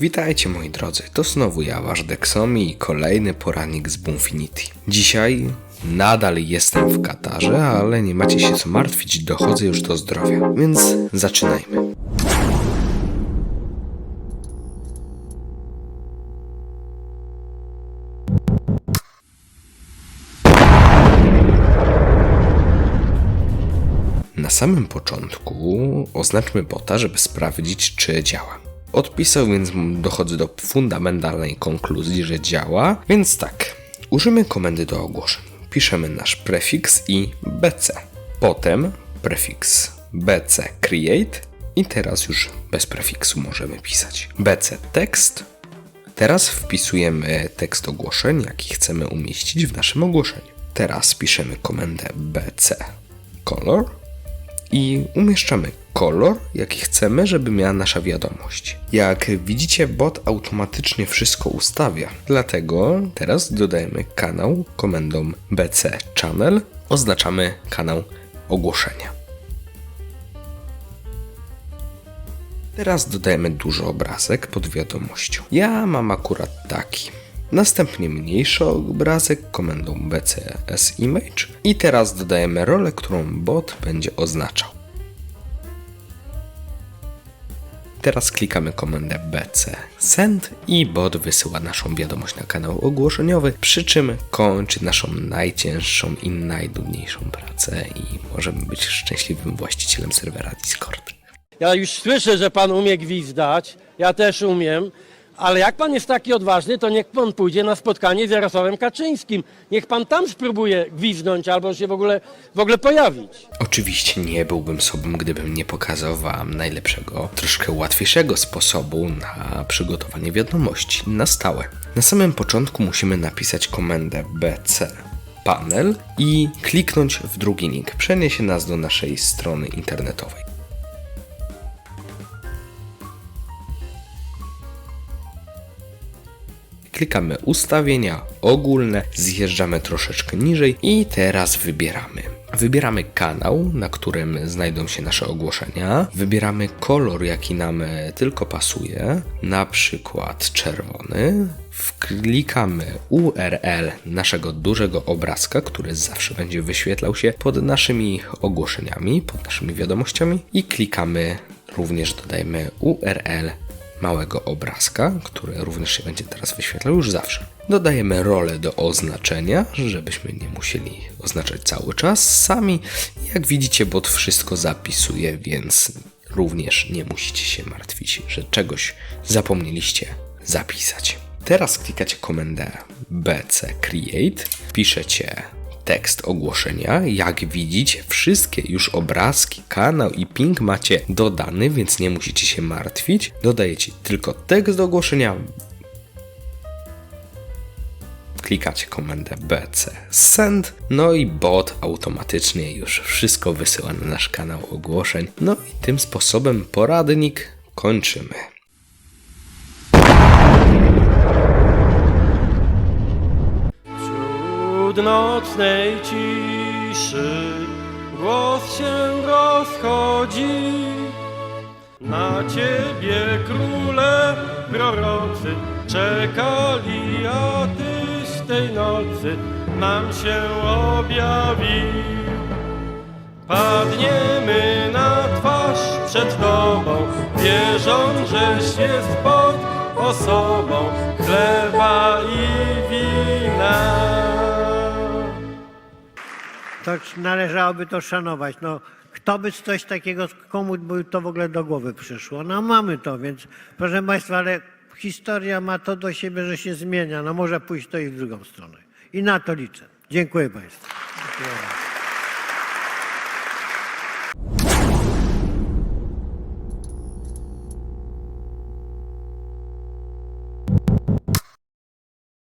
Witajcie moi drodzy, to znowu ja, wasz Dexomi i kolejny poranik z Boomfinity. Dzisiaj nadal jestem w Katarze, ale nie macie się co martwić, dochodzę już do zdrowia, więc zaczynajmy. Na samym początku oznaczmy bota, żeby sprawdzić, czy działa. Odpisał, więc dochodzę do fundamentalnej konkluzji, że działa, więc tak. Użymy komendy do ogłoszeń. Piszemy nasz prefiks i bc. Potem prefiks bc create i teraz już bez prefiksu możemy pisać. bc text. Teraz wpisujemy tekst ogłoszeń, jaki chcemy umieścić w naszym ogłoszeniu. Teraz piszemy komendę bc color i umieszczamy kolor, jaki chcemy, żeby miała nasza wiadomość. Jak widzicie, bot automatycznie wszystko ustawia, dlatego teraz dodajemy kanał komendą bc channel, oznaczamy kanał ogłoszenia. Teraz dodajemy duży obrazek pod wiadomością. Ja mam akurat taki. Następnie mniejszy obrazek komendą bcs image i teraz dodajemy rolę, którą bot będzie oznaczał. Teraz klikamy komendę bc send i bot wysyła naszą wiadomość na kanał ogłoszeniowy, przy czym kończy naszą najcięższą i najdudniejszą pracę i możemy być szczęśliwym właścicielem serwera Discord. Ja już słyszę, że pan umie gwizdać, ja też umiem, ale jak pan jest taki odważny, to niech pan pójdzie na spotkanie z Jarosławem Kaczyńskim. Niech pan tam spróbuje gwizdnąć albo się w ogóle, w ogóle pojawić. Oczywiście nie byłbym sobą, gdybym nie pokazał Wam najlepszego, troszkę łatwiejszego sposobu na przygotowanie wiadomości na stałe. Na samym początku musimy napisać komendę bc panel i kliknąć w drugi link. Przeniesie nas do naszej strony internetowej. Klikamy ustawienia ogólne, zjeżdżamy troszeczkę niżej i teraz wybieramy. Wybieramy kanał, na którym znajdą się nasze ogłoszenia. Wybieramy kolor, jaki nam e, tylko pasuje, na przykład czerwony. Wklikamy URL naszego dużego obrazka, który zawsze będzie wyświetlał się pod naszymi ogłoszeniami, pod naszymi wiadomościami i klikamy również dodajmy URL małego obrazka, który również się będzie teraz wyświetlał już zawsze. Dodajemy rolę do oznaczenia, żebyśmy nie musieli oznaczać cały czas sami. Jak widzicie, bot wszystko zapisuje, więc również nie musicie się martwić, że czegoś zapomnieliście zapisać. Teraz klikacie komendę bc create, piszecie tekst ogłoszenia. Jak widzicie, wszystkie już obrazki, kanał i ping macie dodany, więc nie musicie się martwić. Dodajecie tylko tekst ogłoszenia. Klikacie komendę bc send, no i bot automatycznie już wszystko wysyła na nasz kanał ogłoszeń. No i tym sposobem poradnik kończymy. Wśród nocnej ciszy głos się rozchodzi. Na ciebie króle prorocy czekali, a ty z tej nocy nam się objawił. Padniemy na twarz przed Tobą, wierząc, żeś jest pod osobą chleba i To należałoby to szanować. No, kto by coś takiego, komu by to w ogóle do głowy przyszło? No mamy to, więc proszę Państwa, ale historia ma to do siebie, że się zmienia. No może pójść to i w drugą stronę. I na to liczę. Dziękuję Państwu. Dziękuję.